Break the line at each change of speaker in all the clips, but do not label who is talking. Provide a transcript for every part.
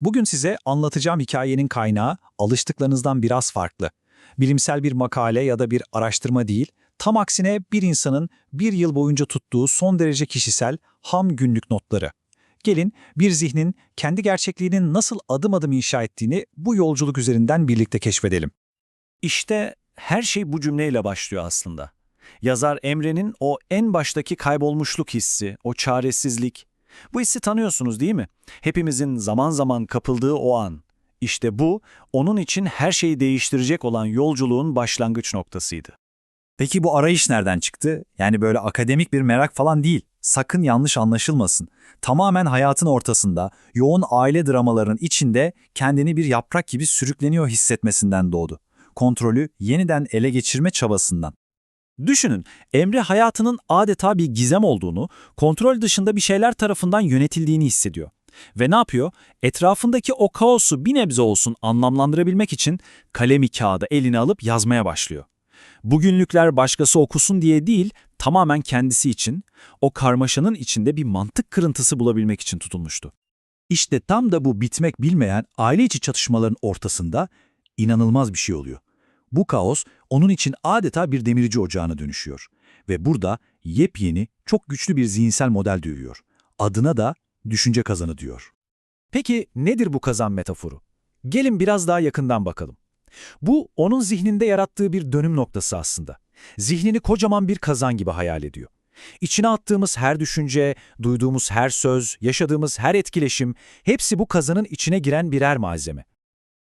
Bugün size anlatacağım hikayenin kaynağı alıştıklarınızdan biraz farklı. Bilimsel bir makale ya da bir araştırma değil, tam aksine bir insanın bir yıl boyunca tuttuğu son derece kişisel, ham günlük notları. Gelin bir zihnin kendi gerçekliğinin nasıl adım adım inşa ettiğini bu yolculuk üzerinden birlikte keşfedelim.
İşte her şey bu cümleyle başlıyor aslında. Yazar Emre'nin o en baştaki kaybolmuşluk hissi, o çaresizlik. Bu hissi tanıyorsunuz değil mi? Hepimizin zaman zaman kapıldığı o an. İşte bu, onun için her şeyi değiştirecek olan yolculuğun başlangıç noktasıydı.
Peki bu arayış nereden çıktı? Yani böyle akademik bir merak falan değil. Sakın yanlış anlaşılmasın. Tamamen hayatın ortasında, yoğun aile dramalarının içinde kendini bir yaprak gibi sürükleniyor hissetmesinden doğdu. Kontrolü yeniden ele geçirme çabasından.
Düşünün, Emre hayatının adeta bir gizem olduğunu, kontrol dışında bir şeyler tarafından yönetildiğini hissediyor. Ve ne yapıyor? Etrafındaki o kaosu bir nebze olsun anlamlandırabilmek için kalemi kağıda eline alıp yazmaya başlıyor. Bugünlükler başkası okusun diye değil, tamamen kendisi için, o karmaşanın içinde bir mantık kırıntısı bulabilmek için tutulmuştu.
İşte tam da bu bitmek bilmeyen aile içi çatışmaların ortasında inanılmaz bir şey oluyor. Bu kaos onun için adeta bir demirci ocağına dönüşüyor. Ve burada yepyeni, çok güçlü bir zihinsel model duyuyor. Adına da düşünce kazanı diyor.
Peki nedir bu kazan metaforu? Gelin biraz daha yakından bakalım. Bu onun zihninde yarattığı bir dönüm noktası aslında. Zihnini kocaman bir kazan gibi hayal ediyor. İçine attığımız her düşünce, duyduğumuz her söz, yaşadığımız her etkileşim hepsi bu kazanın içine giren birer malzeme.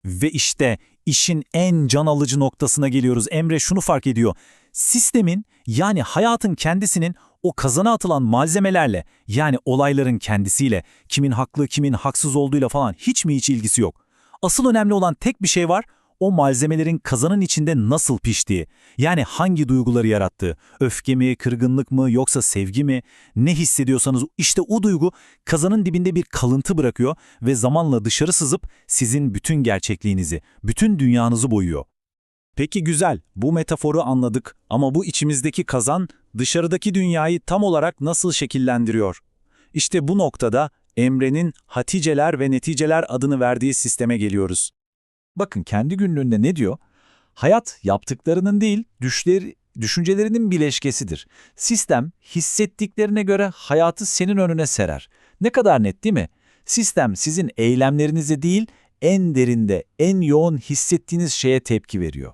Ve işte işin en can alıcı noktasına geliyoruz. Emre şunu fark ediyor. Sistemin yani hayatın kendisinin o kazana atılan malzemelerle yani olayların kendisiyle kimin haklı kimin haksız olduğuyla falan hiç mi hiç ilgisi yok. Asıl önemli olan tek bir şey var o malzemelerin kazanın içinde nasıl piştiği, yani hangi duyguları yarattığı, öfke mi, kırgınlık mı yoksa sevgi mi, ne hissediyorsanız işte o duygu kazanın dibinde bir kalıntı bırakıyor ve zamanla dışarı sızıp sizin bütün gerçekliğinizi, bütün dünyanızı boyuyor. Peki güzel, bu metaforu anladık ama bu içimizdeki kazan dışarıdaki dünyayı tam olarak nasıl şekillendiriyor? İşte bu noktada Emre'nin Haticeler ve Neticeler adını verdiği sisteme geliyoruz. Bakın kendi günlüğünde ne diyor? Hayat yaptıklarının değil, düşler, düşüncelerinin bileşkesidir. Sistem hissettiklerine göre hayatı senin önüne serer. Ne kadar net değil mi? Sistem sizin eylemlerinize değil, en derinde, en yoğun hissettiğiniz şeye tepki veriyor.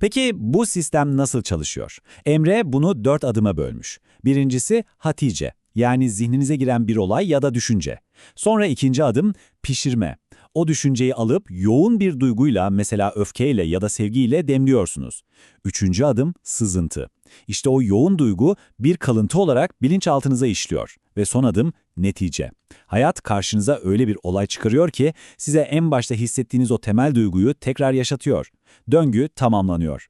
Peki bu sistem nasıl çalışıyor? Emre bunu dört adıma bölmüş. Birincisi Hatice, yani zihninize giren bir olay ya da düşünce. Sonra ikinci adım pişirme. O düşünceyi alıp yoğun bir duyguyla mesela öfkeyle ya da sevgiyle demliyorsunuz. Üçüncü adım sızıntı. İşte o yoğun duygu bir kalıntı olarak bilinçaltınıza işliyor. Ve son adım netice. Hayat karşınıza öyle bir olay çıkarıyor ki size en başta hissettiğiniz o temel duyguyu tekrar yaşatıyor. Döngü tamamlanıyor.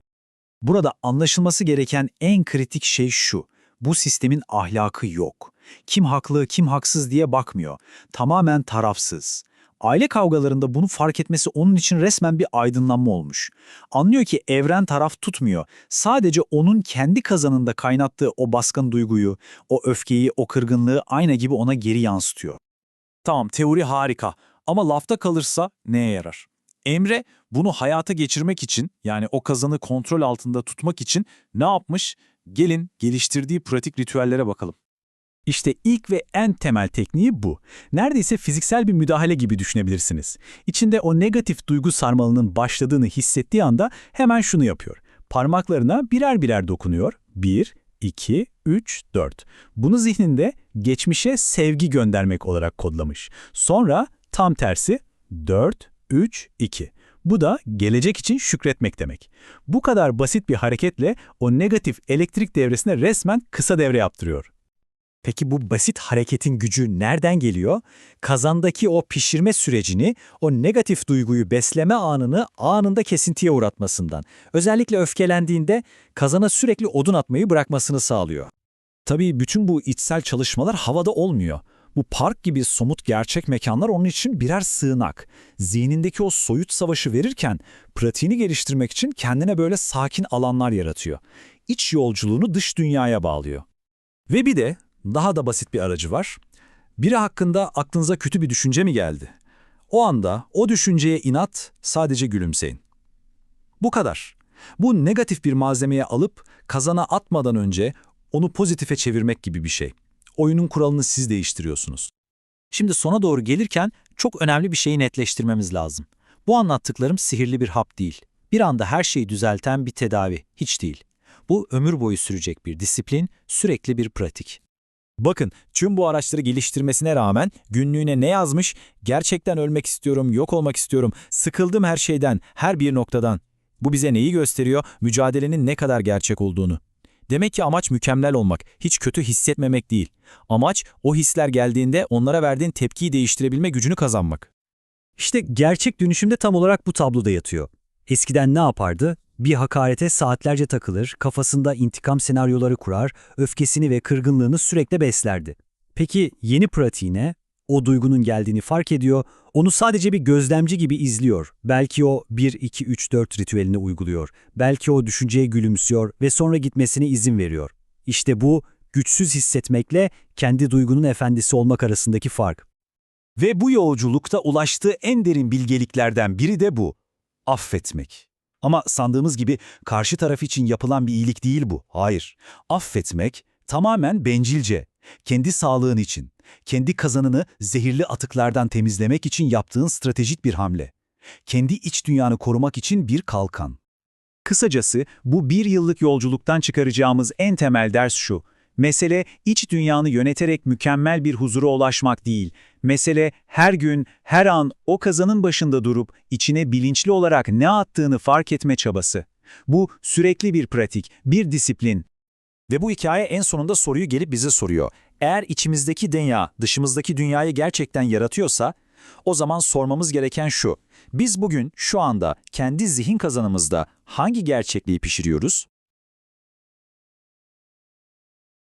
Burada anlaşılması gereken en kritik şey şu. Bu sistemin ahlakı yok. Kim haklı, kim haksız diye bakmıyor. Tamamen tarafsız. Aile kavgalarında bunu fark etmesi onun için resmen bir aydınlanma olmuş. Anlıyor ki evren taraf tutmuyor. Sadece onun kendi kazanında kaynattığı o baskın duyguyu, o öfkeyi, o kırgınlığı ayna gibi ona geri yansıtıyor. Tamam teori harika ama lafta kalırsa neye yarar? Emre bunu hayata geçirmek için yani o kazanı kontrol altında tutmak için ne yapmış? Gelin geliştirdiği pratik ritüellere bakalım. İşte ilk ve en temel tekniği bu. Neredeyse fiziksel bir müdahale gibi düşünebilirsiniz. İçinde o negatif duygu sarmalının başladığını hissettiği anda hemen şunu yapıyor. Parmaklarına birer birer dokunuyor. 1, 2, 3, 4. Bunu zihninde geçmişe sevgi göndermek olarak kodlamış. Sonra tam tersi 4, 3, 2. Bu da gelecek için şükretmek demek. Bu kadar basit bir hareketle o negatif elektrik devresine resmen kısa devre yaptırıyor. Peki bu basit hareketin gücü nereden geliyor? Kazandaki o pişirme sürecini, o negatif duyguyu besleme anını anında kesintiye uğratmasından, özellikle öfkelendiğinde kazana sürekli odun atmayı bırakmasını sağlıyor. Tabii bütün bu içsel çalışmalar havada olmuyor. Bu park gibi somut gerçek mekanlar onun için birer sığınak. Zihnindeki o soyut savaşı verirken pratiğini geliştirmek için kendine böyle sakin alanlar yaratıyor. İç yolculuğunu dış dünyaya bağlıyor. Ve bir de daha da basit bir aracı var. Biri hakkında aklınıza kötü bir düşünce mi geldi?
O anda o düşünceye inat sadece gülümseyin. Bu kadar. Bu negatif bir malzemeye alıp kazana atmadan önce onu pozitife çevirmek gibi bir şey. Oyunun kuralını siz değiştiriyorsunuz.
Şimdi sona doğru gelirken çok önemli bir şeyi netleştirmemiz lazım. Bu anlattıklarım sihirli bir hap değil. Bir anda her şeyi düzelten bir tedavi, hiç değil. Bu ömür boyu sürecek bir disiplin, sürekli bir pratik.
Bakın, tüm bu araçları geliştirmesine rağmen günlüğüne ne yazmış? Gerçekten ölmek istiyorum, yok olmak istiyorum, sıkıldım her şeyden, her bir noktadan. Bu bize neyi gösteriyor? Mücadelenin ne kadar gerçek olduğunu. Demek ki amaç mükemmel olmak, hiç kötü hissetmemek değil. Amaç o hisler geldiğinde onlara verdiğin tepkiyi değiştirebilme gücünü kazanmak.
İşte gerçek dönüşümde tam olarak bu tabloda yatıyor. Eskiden ne yapardı? Bir hakarete saatlerce takılır, kafasında intikam senaryoları kurar, öfkesini ve kırgınlığını sürekli beslerdi. Peki yeni pratiğine, o duygunun geldiğini fark ediyor, onu sadece bir gözlemci gibi izliyor. Belki o 1-2-3-4 ritüelini uyguluyor. Belki o düşünceye gülümsüyor ve sonra gitmesine izin veriyor. İşte bu, güçsüz hissetmekle kendi duygunun efendisi olmak arasındaki fark.
Ve bu yolculukta ulaştığı en derin bilgeliklerden biri de bu. Affetmek. Ama sandığımız gibi karşı taraf için yapılan bir iyilik değil bu. Hayır. Affetmek tamamen bencilce. Kendi sağlığın için, kendi kazanını zehirli atıklardan temizlemek için yaptığın stratejik bir hamle. Kendi iç dünyanı korumak için bir kalkan.
Kısacası bu bir yıllık yolculuktan çıkaracağımız en temel ders şu. Mesele iç dünyanı yöneterek mükemmel bir huzura ulaşmak değil. Mesele her gün, her an o kazanın başında durup içine bilinçli olarak ne attığını fark etme çabası. Bu sürekli bir pratik, bir disiplin. Ve bu hikaye en sonunda soruyu gelip bize soruyor. Eğer içimizdeki dünya dışımızdaki dünyayı gerçekten yaratıyorsa, o zaman sormamız gereken şu. Biz bugün, şu anda kendi zihin kazanımızda hangi gerçekliği pişiriyoruz?